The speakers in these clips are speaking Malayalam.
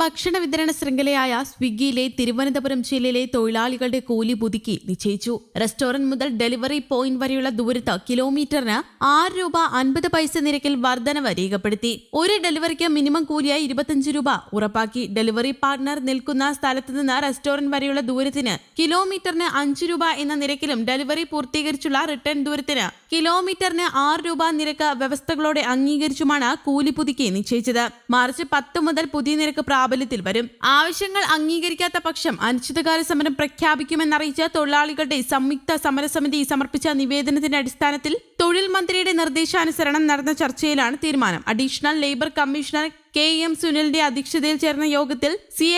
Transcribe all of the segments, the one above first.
ഭക്ഷണ വിതരണ ശൃംഖലയായ സ്വിഗ്ഗിയിലെ തിരുവനന്തപുരം ജില്ലയിലെ തൊഴിലാളികളുടെ കൂലി പുതുക്കി നിശ്ചയിച്ചു. റെസ്റ്റോറന്റ് മുതൽ ഡെലിവറി പോയിന്റ് വരെയുള്ള ദൂരത്ത് കിലോമീറ്ററിന് ആറ് രൂപ അൻപത് പൈസ നിരക്കിൽ വർധനവ് രേഖപ്പെടുത്തി. ഒരു ഡെലിവറിക്ക് മിനിമം കൂലിയായി ഇരുപത്തിയഞ്ച് രൂപ ഉറപ്പാക്കി. ഡെലിവറി പാർട്ട്ണർ നിൽക്കുന്ന സ്ഥലത്ത് നിന്ന് റെസ്റ്റോറന്റ് വരെയുള്ള ദൂരത്തിന് കിലോമീറ്ററിന് അഞ്ച് രൂപ എന്ന നിരക്കിലും ഡെലിവറി പൂർത്തീകരിച്ചുള്ള റിട്ടേൺ ദൂരത്തിന് കിലോമീറ്ററിന് ആറ് രൂപ നിരക്ക് വ്യവസ്ഥകളോടെ അംഗീകരിച്ചുമാണ് കൂലി പുതുക്കി നിശ്ചയിച്ചത്. മാർച്ച് പത്ത് മുതൽ പുതിയ നിരക്ക് പ്രാബല്യത്തിൽ വരും. ആവശ്യങ്ങൾ അംഗീകരിക്കാത്ത പക്ഷം അനിശ്ചിതകാല സമരം പ്രഖ്യാപിക്കുമെന്നറിയിച്ച തൊഴിലാളികളുടെ സംയുക്ത സമരസമിതി സമർപ്പിച്ച നിവേദനത്തിന്റെ അടിസ്ഥാനത്തിൽ തൊഴിൽ മന്ത്രിയുടെ നിർദ്ദേശാനുസരണം നടന്ന ചർച്ചയിലാണ് തീരുമാനം. Additional labour commissioner K M സുനിലിന്റെ അധ്യക്ഷതയിൽ ചേർന്ന യോഗത്തിൽ സി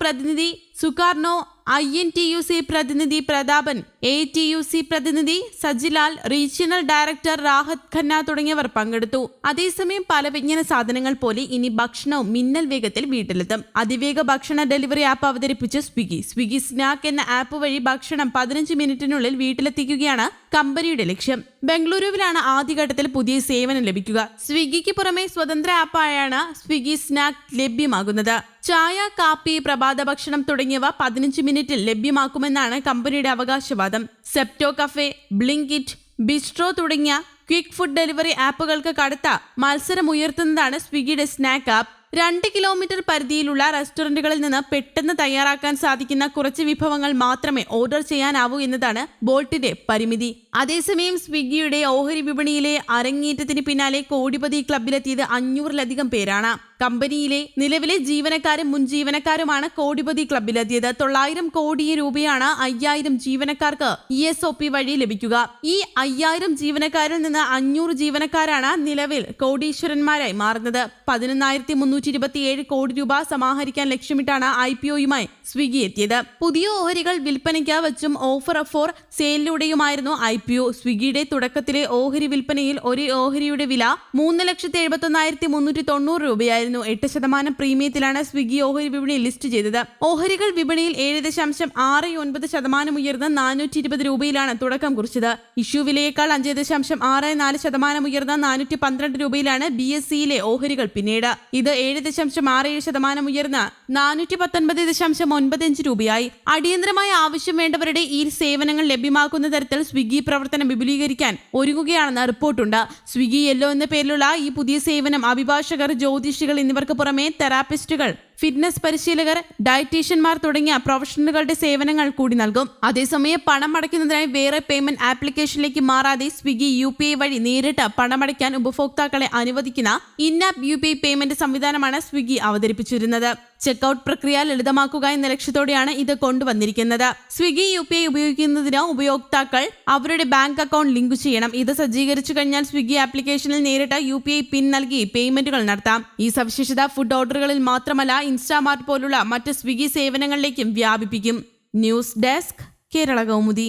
പ്രതിനിധി Sukarno I N T U C പ്രതിനിധി Prathapan A T U C പ്രതിനിധി സജിലാൽ റീജിയണൽ ഡയറക്ടർ രാഹത് ഖന്ന തുടങ്ങിയവർ പങ്കെടുത്തു. അതേസമയം പല വിജ്ഞാന സാധനങ്ങൾ പോലെ ഇനി ഭക്ഷണവും മിന്നൽ വേഗത്തിൽ വീട്ടിലെത്തും. അതിവേഗ ഭക്ഷണ ഡെലിവറി ആപ്പ് അവതരിപ്പിച്ച സ്വിഗ്ഗി. സ്വിഗ്ഗി സ്നാക്ക് എന്ന ആപ്പ് വഴി ഭക്ഷണം പതിനഞ്ച് മിനിറ്റിനുള്ളിൽ വീട്ടിലെത്തിക്കുകയാണ് കമ്പനിയുടെ ലക്ഷ്യം. ബംഗളൂരുവിലാണ് ആദ്യഘട്ടത്തിൽ പുതിയ സേവനം ലഭിക്കുക. സ്വിഗ്ഗിക്ക് പുറമെ സ്വതന്ത്ര ആപ്പായാണ് സ്വിഗ്ഗി സ്നാക്ക് ലഭ്യമാകുന്നത്. ചായ കാപ്പി പ്രഭാത ഭക്ഷണം തുടങ്ങിയവ പതിനഞ്ച് മിനിറ്റിൽ ലഭ്യമാക്കുമെന്നാണ് കമ്പനിയുടെ അവകാശവാദം. സെപ്റ്റോ കഫേ ബ്ലിങ്കിറ്റ് ബിസ്ട്രോ തുടങ്ങിയ ക്വിക്ക് ഫുഡ് ഡെലിവറി ആപ്പുകൾക്ക് കടുത്ത മത്സരം ഉയർത്തുന്നതാണ് സ്വിഗ്ഗിയുടെ സ്നാക്ക് ആപ്പ്. രണ്ട് കിലോമീറ്റർ പരിധിയിലുള്ള റെസ്റ്റോറന്റുകളിൽ നിന്ന് പെട്ടെന്ന് തയ്യാറാക്കാൻ സാധിക്കുന്ന കുറച്ച് വിഭവങ്ങൾ മാത്രമേ ഓർഡർ ചെയ്യാനാവൂ എന്നതാണ് ബോൾട്ടിന്റെ പരിമിതി. അതേസമയം സ്വിഗ്ഗിയുടെ ഓഹരി വിപണിയിലെ അരങ്ങേറ്റത്തിന് പിന്നാലെ കോടിപതി ക്ലബിലെത്തിയത് അഞ്ഞൂറിലധികം പേരാണ്. കമ്പനിയിലെ നിലവിലെ ജീവനക്കാരും മുൻ ജീവനക്കാരുമാണ് കോടിപതി ക്ലബിലെത്തിയത് തൊള്ളായിരം കോടി രൂപയാണ് അയ്യായിരം ജീവനക്കാർക്ക് ഇ എസ് ഒ പി വഴി ലഭിക്കുക. ഈ അയ്യായിരം ജീവനക്കാരിൽ നിന്ന് അഞ്ഞൂറ് ജീവനക്കാരാണ് നിലവിൽ കോടീശ്വരന്മാരായി മാറുന്നത്. പതിനൊന്നായിരത്തി മുന്നൂറ്റി ഇരുപത്തിയേഴ് കോടി രൂപ സമാഹരിക്കാൻ ലക്ഷ്യമിട്ടാണ് ഐ പി ഒയുമായി സ്വിഗ്ഗി എത്തിയത്. പുതിയ ഓഹരികൾ വിൽപ്പനയ്ക്ക് വെച്ചും ഓഫർ ഫോർ സെയിലിലൂടെയുമായിരുന്നു ഐ പി ഒ. സ്വിഗ്ഗിയുടെ തുടക്കത്തിലെ ഓഹരി വിൽപ്പനയിൽ ഒരു ഓഹരിയുടെ വില മൂന്ന് ലക്ഷത്തി എഴുപത്തി ഒന്നായിരത്തി മുന്നൂറ്റി തൊണ്ണൂറ് രൂപയായിരുന്നു. എട്ട് ശതമാനം പ്രീമിയത്തിലാണ് സ്വിഗ്ഗി ഓഹരി വിപണി ലിസ്റ്റ് ചെയ്തത്. ഓഹരികൾ വിപണിയിൽ ഏഴ് ദശാംശം ആറ് ഒൻപത് ശതമാനം ഉയർന്ന് നാനൂറ്റി ഇരുപത് രൂപയിലാണ് തുടക്കം കുറിച്ചത്. ഇഷ്യൂ വിലയേക്കാൾ അഞ്ച് ദശാംശം ആറ് നാല് ശതമാനം ഉയർന്ന നാനൂറ്റി പന്ത്രണ്ട് രൂപയിലാണ് ബി എസ് സിയിലെ ഓഹരികൾ പിന്നീട്. ഇത് ഏഴ് ദശാംശം ആറ് ഏഴ് ശതമാനം ഉയർന്ന് നാനൂറ്റി പത്തൊൻപത് ദശാംശം ഒൻപത് അഞ്ച് രൂപയായി. അടിയന്തരമായ ആവശ്യം വേണ്ടവരുടെ ഈ സേവനങ്ങൾ ലഭ്യമാക്കുന്ന തരത്തിൽ സ്വിഗ്ഗി പ്രവർത്തനം വിപുലീകരിക്കാൻ ഒരുങ്ങുകയാണെന്ന് റിപ്പോർട്ടുണ്ട്. സ്വിഗ്ഗി യെല്ലോ എന്ന പേരിലുള്ള ഈ പുതിയ സേവനം അഭിഭാഷകർ ജ്യോതിഷികൾ എന്നിവർക്ക് പുറമെ തെറാപ്പിസ്റ്റുകൾ ഫിറ്റ്നസ് പരിശീലകർ ഡയറ്റീഷ്യന്മാർ തുടങ്ങിയ പ്രൊഫഷണലുകളുടെ സേവനങ്ങൾ കൂടി നൽകും. അതേസമയം പണം അടയ്ക്കുന്നതിനായി വേറെ പേയ്മെന്റ് ആപ്ലിക്കേഷനിലേക്ക് മാറാതെ സ്വിഗ്ഗി യു പി ഐ വഴി നേരിട്ട് പണമടയ്ക്കാൻ ഉപഭോക്താക്കളെ അനുവദിക്കുന്ന in app U P I payment സംവിധാനമാണ് സ്വിഗ്ഗി അവതരിപ്പിച്ചിരുന്നത്. ചെക്കൌട്ട് പ്രക്രിയ ലളിതമാക്കുക എന്ന ലക്ഷ്യത്തോടെയാണ് ഇത് കൊണ്ടുവന്നിരിക്കുന്നത്. സ്വിഗ്ഗി യു പി ഐ ഉപയോഗിക്കുന്നതിന് ഉപയോക്താക്കൾ അവരുടെ ബാങ്ക് അക്കൗണ്ട് ലിങ്ക് ചെയ്യണം. ഇത് സജ്ജീകരിച്ചു കഴിഞ്ഞാൽ സ്വിഗ്ഗി ആപ്ലിക്കേഷനിൽ നേരിട്ട് യു പി ഐ പിൻ നൽകി പേയ്മെന്റുകൾ നടത്താം. ഈ സവിശേഷത ഫുഡ് ഓർഡറുകളിൽ മാത്രമല്ല ഇൻസ്റ്റാമാർട്ട് പോലുള്ള മറ്റ് സ്വിഗ്ഗി സേവനങ്ങളിലേക്കും വ്യാപിപ്പിക്കും. News desk Kerala Kaumudi.